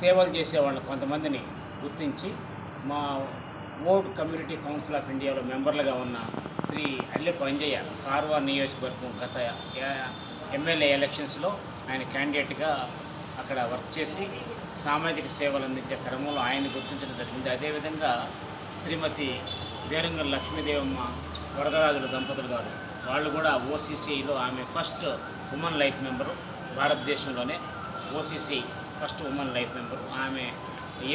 సేవలు చేసే వాళ్ళ కొంతమందిని గుర్తించి మా ఓల్డ్ కమ్యూనిటీ కౌన్సిల్ ఆఫ్ ఇండియాలో మెంబర్లుగా ఉన్న శ్రీ అల్లెపు అంజయ్య కార్వార్ నియోజకవర్గం గత ఎమ్మెల్యే ఎలక్షన్స్లో ఆయన క్యాండిడేట్గా అక్కడ వర్క్ చేసి సామాజిక సేవలు అందించే క్రమంలో ఆయన్ని గుర్తించడం జరిగింది. అదేవిధంగా శ్రీమతి దేరంగ లక్ష్మీదేవమ్మ వరదరాజుల దంపతులు గారు వాళ్ళు కూడా ఓసీసీలో ఆమె ఫస్ట్ ఉమెన్ లైఫ్ మెంబరు భారతదేశంలోనే. OCC first women life member ఆమె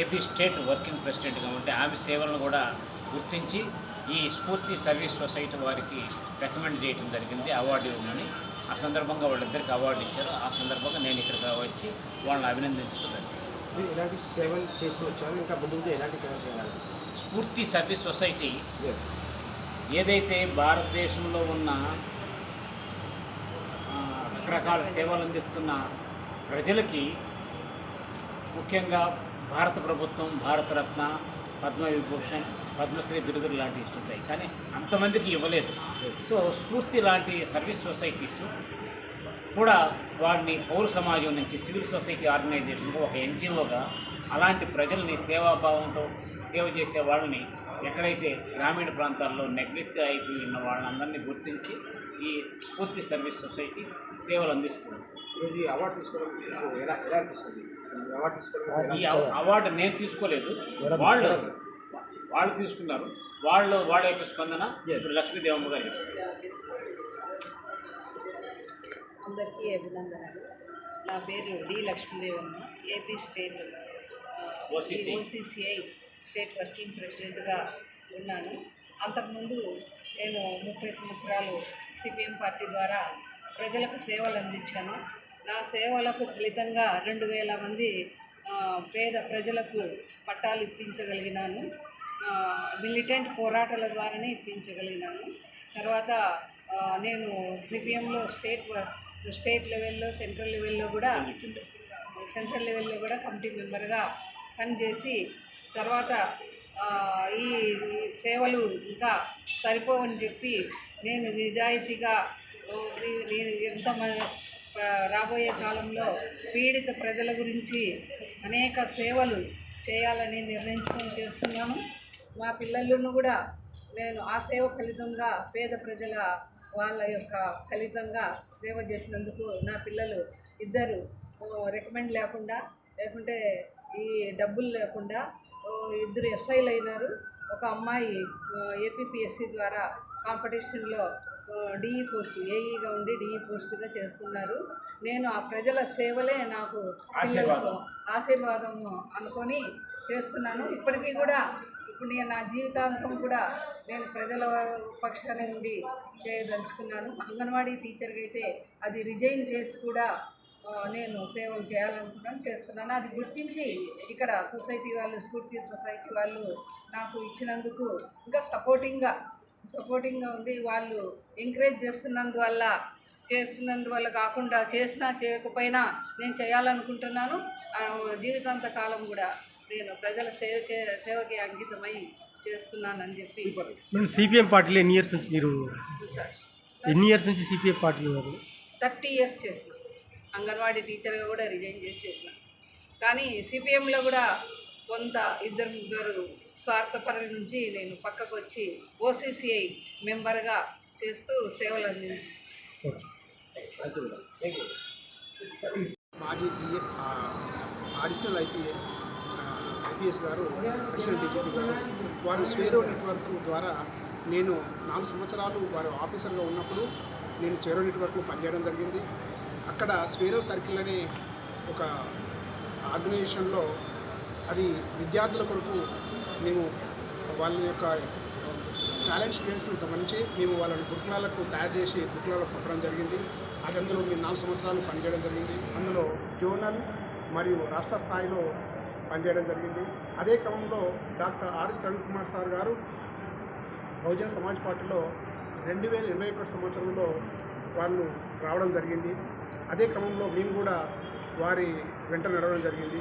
ఏపీ స్టేట్ వర్కింగ్ ప్రెసిడెంట్గా ఉంటే ఆమె సేవలను కూడా గుర్తించి ఈ స్ఫూర్తి సర్వీస్ సొసైటీ వారికి రికమెండ్ చేయడం జరిగింది. అవార్డు ఇవ్వమని. ఆ సందర్భంగా వాళ్ళిద్దరికి అవార్డు ఇచ్చారు. ఆ సందర్భంగా నేను ఇక్కడికి వచ్చి వాళ్ళని అభినందించడం జరిగింది మీరు ఎలాంటి సేవలు చేస్తూ వచ్చారు? ఇంకా ముందు ఎలాంటి సేవలు చేయాలి? స్ఫూర్తి సర్వీస్ సొసైటీ. ఏదైతే భారతదేశంలో ఉన్న రకరకాల సేవలు అందిస్తున్న ప్రజలకి ముఖ్యంగా భారత ప్రభుత్వం భారతరత్న పద్మవిభూషణ్ పద్మశ్రీ బిరుదులు లాంటివి ఇస్తుంటాయి. కానీ అంతమందికి ఇవ్వలేదు. సో స్ఫూర్తి లాంటి సర్వీస్ సొసైటీస్ కూడా వాడిని పౌర సమాజం నుంచి సివిల్ సొసైటీ ఆర్గనైజేషన్గా ఒక ఎన్జిఓగా అలాంటి ప్రజల్ని సేవాభావంతో సేవ చేసే వాళ్ళని ఎక్కడైతే గ్రామీణ ప్రాంతాల్లో నెగ్లెక్ట్ అయిపోయి ఉన్న వాళ్ళందరినీ గుర్తించి ఈ స్ఫూర్తి సర్వీస్ సొసైటీ సేవలు అందిస్తుంది. ఈరోజు ఈ అవార్డు తీసుకోవడం ఎలా ఎలా అనిపిస్తుంది? ఈ అవార్డు నేను తీసుకోలేదు. వాళ్ళు వాళ్ళు తీసుకున్నారు. వాళ్ళు వాళ్ళ యొక్క స్పందన ఇప్పుడు లక్ష్మీదేవమ్మ గారు. అందరికీ అభినందనలు. నా పేరు D Lakshmidevamma. AP state. OCCI state working ప్రెసిడెంట్గా ఉన్నాను. అంతకుముందు నేను ముప్పై సంవత్సరాలు సిపిఎం పార్టీ ద్వారా ప్రజలకు సేవలు అందించాను. నా సేవలకు ఫలితంగా రెండు వేల మంది పేద ప్రజలకు పట్టాలు ఇప్పించగలిగినాను. మిలిటెంట్ పోరాటాల ద్వారానే ఇప్పించగలిగినాను. తర్వాత నేను సిపిఎంలో స్టేట్ స్టేట్ లెవెల్లో సెంట్రల్ లెవెల్లో కూడా సెంట్రల్ లెవెల్లో కూడా కమిటీ మెంబర్గా పనిచేసి తర్వాత ఈ సేవలు ఇంకా సరిపోవని చెప్పి నేను నిజాయితీగా నేను ఎంత మ- రాబోయే కాలంలో పీడిత ప్రజల గురించి అనేక సేవలు చేయాలని నిర్ణయించుకొని చేస్తున్నాను. మా పిల్లలను కూడా నేను ఆ సేవ ఫలితంగా పేద ప్రజల వాళ్ళ యొక్క ఫలితంగా సేవ చేసినందుకు నా పిల్లలు ఇద్దరు రికమెండ్ లేకుండా లేకుంటే ఈ డబ్బులు లేకుండా ఇద్దరు ఎస్ఐలు అయినారు ఒక అమ్మాయి ఏపీపీఎస్సి ద్వారా కాంపిటీషన్లో డిఈ పోస్ట్ ఏఈగా ఉండి డిఈ పోస్ట్గా చేస్తున్నారు. నేను ఆ ప్రజల సేవలే నాకు పిల్లలకు ఆశీర్వాదము అనుకొని చేస్తున్నాను. ఇప్పటికీ కూడా ఇప్పుడు నేను నా జీవితాంతం కూడా నేను ప్రజల పక్షాన నుండి చేయదలుచుకున్నాను. అంగన్వాడీ టీచర్గా అయితే అది రిజైన్ చేసి కూడా నేను సేవలు చేయాలనుకున్నాను చేస్తున్నాను. అది గుర్తించి ఇక్కడ సొసైటీ వాళ్ళు స్ఫూర్తి సొసైటీ వాళ్ళు నాకు ఇచ్చినందుకు ఇంకా సపోర్టింగ్గా సపోర్టింగ్గా ఉండి వాళ్ళు ఎంకరేజ్ చేస్తున్నందువల్ల చేస్తున్నందువల్ల కాకుండా చేసినా చేయకపోయినా నేను చేయాలనుకుంటున్నాను. జీవితాంత కాలం కూడా నేను ప్రజల సేవకే సేవకి అంకితమై చేస్తున్నానని చెప్పి మేము సిపిఎం పార్టీలో ఎన్ని ఇయర్స్ నుంచి మీరు ఎన్ని ఇయర్స్ నుంచి సిపిఎం పార్టీలో ఉన్నారు థర్టీ ఇయర్స్ చేసిన. అంగన్వాడీ టీచర్గా కూడా రిజైన్ చేసి చేసిన. కానీ సిపిఎంలో కూడా కొంత ఇద్దరు ముగ్గురు స్వార్థపరుల నుంచి నేను పక్కకు వచ్చి ఓసీసీఐ మెంబర్గా చేస్తూ సేవలు అందిస్తాను మాజీ డిఏ అడిషనల్ ఐపీఎస్ ఐపీఎస్ గారు అడిషనల్ డీజీపీ గారు వారు స్వేరో నెట్వర్క్ ద్వారా నేను నాలుగు సంవత్సరాలు వారు ఆఫీసర్గా ఉన్నప్పుడు నేను స్వేరో నెట్వర్క్లో పనిచేయడం జరిగింది. అక్కడ స్వేరో సర్కిల్ అనే ఒక ఆర్గనైజేషన్లో అది విద్యార్థుల కొరకు మేము వాళ్ళ యొక్క టాలెంట్ స్టూడెంట్స్ని గమనించి మేము వాళ్ళని గురుకులాలకు తయారు చేసి గుట్నాలకు పంపడం జరిగింది. అది అందులో మేము నాలుగు సంవత్సరాలు పనిచేయడం జరిగింది. అందులో జోనల్ మరియు రాష్ట్ర స్థాయిలో పనిచేయడం జరిగింది. అదే క్రమంలో doctor RS Praveen Kumar sir గారు బహుజన సమాజ్ పార్టీలో రెండు వేల ఇరవై ఒకటి సంవత్సరంలో వాళ్ళు రావడం జరిగింది. అదే క్రమంలో మేము కూడా వారి వెంట నడవడం జరిగింది.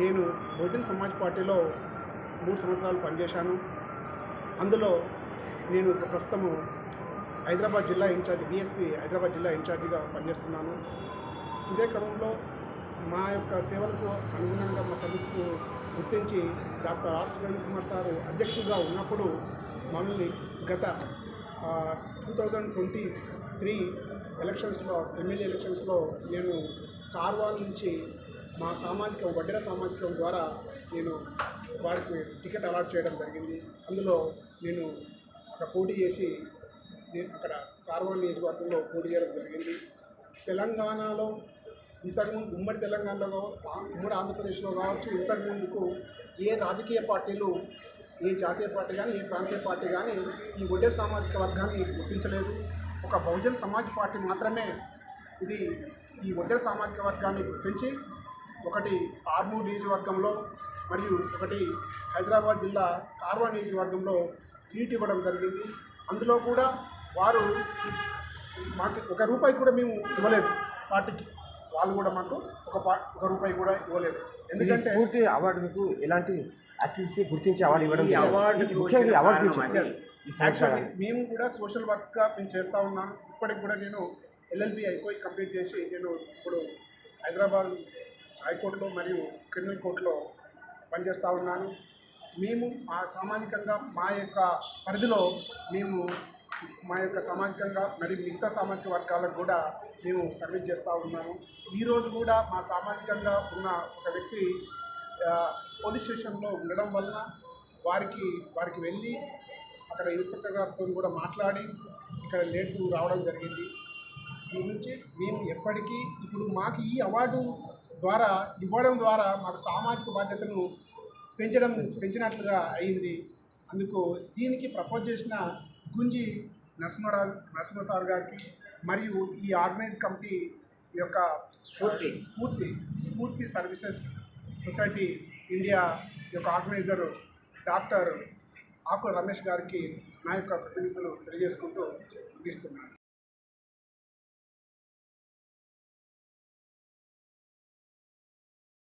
నేను బహుజన సమాజ్ పార్టీలో మూడు సంవత్సరాలు పనిచేశాను. అందులో నేను ప్రస్తుతము హైదరాబాద్ జిల్లా ఇన్ఛార్జ్ బీఎస్పీ హైదరాబాద్ జిల్లా ఇన్ఛార్జిగా పనిచేస్తున్నాను. ఇదే క్రమంలో మా యొక్క సేవలకు అనుగుణంగా మా సర్వీస్కు గుర్తించి doctor R Surendra Kumar sir అధ్యక్షుడిగా ఉన్నప్పుడు మమ్మల్ని గత టూ థౌజండ్ ట్వంటీ త్రీ ఎలక్షన్స్లో ఎమ్మెల్యే ఎలక్షన్స్లో నేను కార్వాల్ నుంచి మా సామాజిక వడ్డెర సామాజికం ద్వారా నేను వారికి టికెట్ అలాట్ చేయడం జరిగింది. అందులో నేను అక్కడ పోటీ చేసి నేను అక్కడ కార్వాల్ నియోజకవర్గంలో పోటీ చేయడం జరిగింది. తెలంగాణలో ఇంతకుముందు ఉమ్మడి తెలంగాణలో ఉమ్మడి ఆంధ్రప్రదేశ్లో కావచ్చు ఇంతకుముందుకు ఏ రాజకీయ పార్టీలు ఏ జాతీయ పార్టీ కానీ ఏ ప్రాంతీయ పార్టీ కానీ ఈ ఒడ్డే సామాజిక వర్గాన్ని గుర్తించలేదు. ఒక బహుజన సమాజ్ పార్టీ మాత్రమే ఇది ఈ ఒడ్డే సామాజిక వర్గాన్ని గుర్తించి ఒకటి ఆర్మూర్ నియోజకవర్గంలో మరియు ఒకటి హైదరాబాద్ జిల్లా కార్వా నియోజకవర్గంలో సీట్ ఇవ్వడం జరిగింది. అందులో కూడా వారు మాకు ఒక రూపాయి కూడా మేము ఇవ్వలేదు పార్టీకి. వాళ్ళు కూడా మాకు ఒక పా ఒక రూపాయి కూడా ఇవ్వలేదు. ఎందుకంటే స్ఫూర్తి అవార్డు మీకు ఎలాంటి యాక్టివిటీస్ని గుర్తించి అవార్డు ఇవ్వడం ముఖ్యంగా అవార్డు యాక్చువల్లీ సంవత్సరాలు మేము కూడా సోషల్ వర్క్గా మేము చేస్తూ ఉన్నాను ఇప్పటికి కూడా నేను ఎల్ఎల్బి అయిపోయి కంప్లీట్ చేసి నేను ఇప్పుడు హైదరాబాద్ హైకోర్టులో మరియు క్రిమినల్ కోర్టులో పనిచేస్తూ ఉన్నాను. మేము మా సామాజికంగా మా యొక్క పరిధిలో మేము మా యొక్క సామాజికంగా మరియు మిగతా సామాజిక వర్గాలకు కూడా మేము సర్వీస్ చేస్తూ ఉన్నాము. ఈరోజు కూడా మా సామాజికంగా ఉన్న ఒక వ్యక్తి పోలీస్ స్టేషన్లో ఉండడం వలన వారికి వారికి వెళ్ళి అక్కడ ఇన్స్పెక్టర్ గారితో కూడా మాట్లాడి ఇక్కడ లేటు రావడం జరిగింది. దీని నుంచి మేము ఎప్పటికీ ఇప్పుడు మాకు ఈ అవార్డు ద్వారా ఇవ్వడం ద్వారా మాకు సామాజిక బాధ్యతను పెంచడం పెంచినట్లుగా అయింది. అందుకు దీనికి ప్రపోజ్ చేసిన గుంజి నరసింహరాజు నరసింహ సార్ గారికి మరియు ఈ ఆర్గనైజ్ కమిటీ యొక్క స్ఫూర్తి. స్ఫూర్తి స్ఫూర్తి సర్వీసెస్ సొసైటీ ఇండియా యొక్క ఆర్గనైజర్ డాక్టర్ ఆకుల రమేష్ గారికి నా యొక్క కృతజ్ఞతలు తెలియజేసుకుంటూ ముగిస్తున్నాను.